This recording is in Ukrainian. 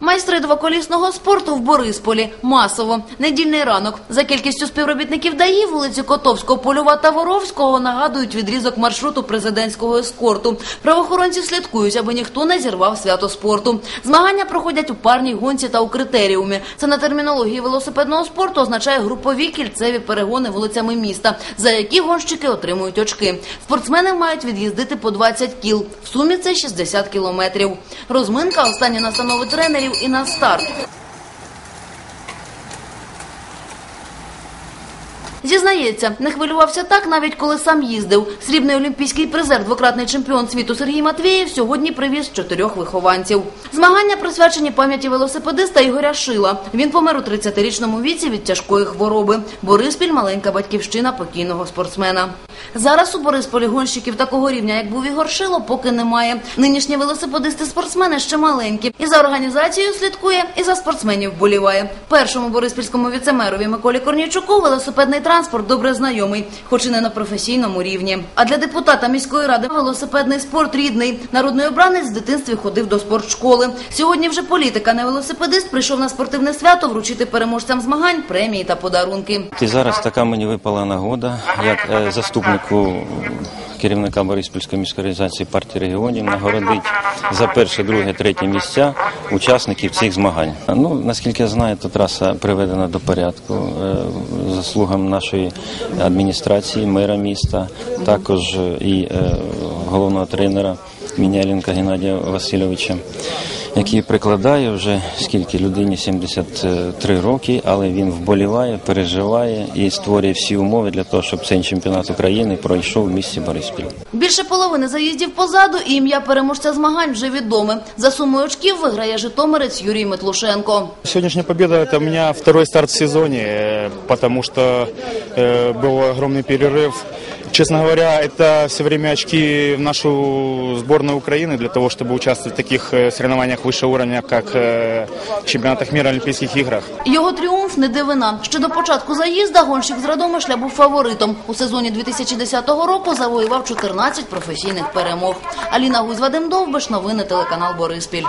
Майстри двоколісного спорту в Борисполі масово недільний ранок за кількістю співробітників ДАІ вулиці Котовського, Польова та Воровського нагадують відрізок маршруту президентського ескорту. Правоохоронці слідкують, аби ніхто не зірвав свято спорту. Змагання проходять у парній гонці та у критеріумі. Це на термінології велосипедного спорту означає групові кільцеві перегони вулицями міста, за які гонщики отримують очки. Спортсмени мають від'їздити по 20 кіл. В сумі це 60 кілометрів. Розминка, останні настанови тренерів і на старт. Зізнається, не хвилювався так, навіть коли сам їздив. Срібний олімпійський призер, двократний чемпіон світу Сергій Матвієв сьогодні привіз чотирьох вихованців. Змагання присвячені пам'яті велосипедиста Ігоря Шила. Він помер у 30-річному віці від тяжкої хвороби. Бориспіль – маленька батьківщина покійного спортсмена. Зараз у Борисполі гонщиків такого рівня, як був Ігор Шило, поки немає. Нинішні велосипедисти-спортсмени ще маленькі. І за організацією слідкує, і за спортсменів вболіває. Першому бориспільському віцемерові Миколі Корнійчуку велосипедний транспорт добре знайомий, хоч і не на професійному рівні. А для депутата міської ради велосипедний спорт рідний. Народний обранець з дитинстві ходив до спортшколи. Сьогодні вже політика, не велосипедист, прийшов на спортивне свято вручити переможцям змагань премії та подарунки. І зараз така мені випала нагода, як е, заступнику керівника Бориспільської міської організації партії регіонів нагородить за перше, друге, третє місця учасників цих змагань. Ну наскільки я знаю, то траса приведена до порядку е, заслугам нашої адміністрації, мера міста, також і е, головного тренера Міняленка Геннадія Васильовича який прикладає вже скільки людині 73 роки, але він вболіває, переживає і створює всі умови для того, щоб цей чемпіонат України пройшов в місті Бориспіль. Більше половини заїздів позаду, і ім'я переможця змагань вже відоме. За сумою очків виграє житомирець Юрій Метлушенко. Сегодняшняя победа – это у меня второй старт в сезоне, э, потому что э, был огромный перерыв. Честно говоря, это все время очки в нашу сборную Украины для того, чтобы участвовать в таких э, соревнованиях высшего уровня, как э, чемпионатах мира, Олимпийских играх. Його тріумф не дивина. Ще до початку заїзда гонщик з Радомишля був фаворитом. У сезоні 2010 року завоював 14 професійних перемог. Аліна Гузь, Вадим Довбиш, новини телеканал Бориспіль.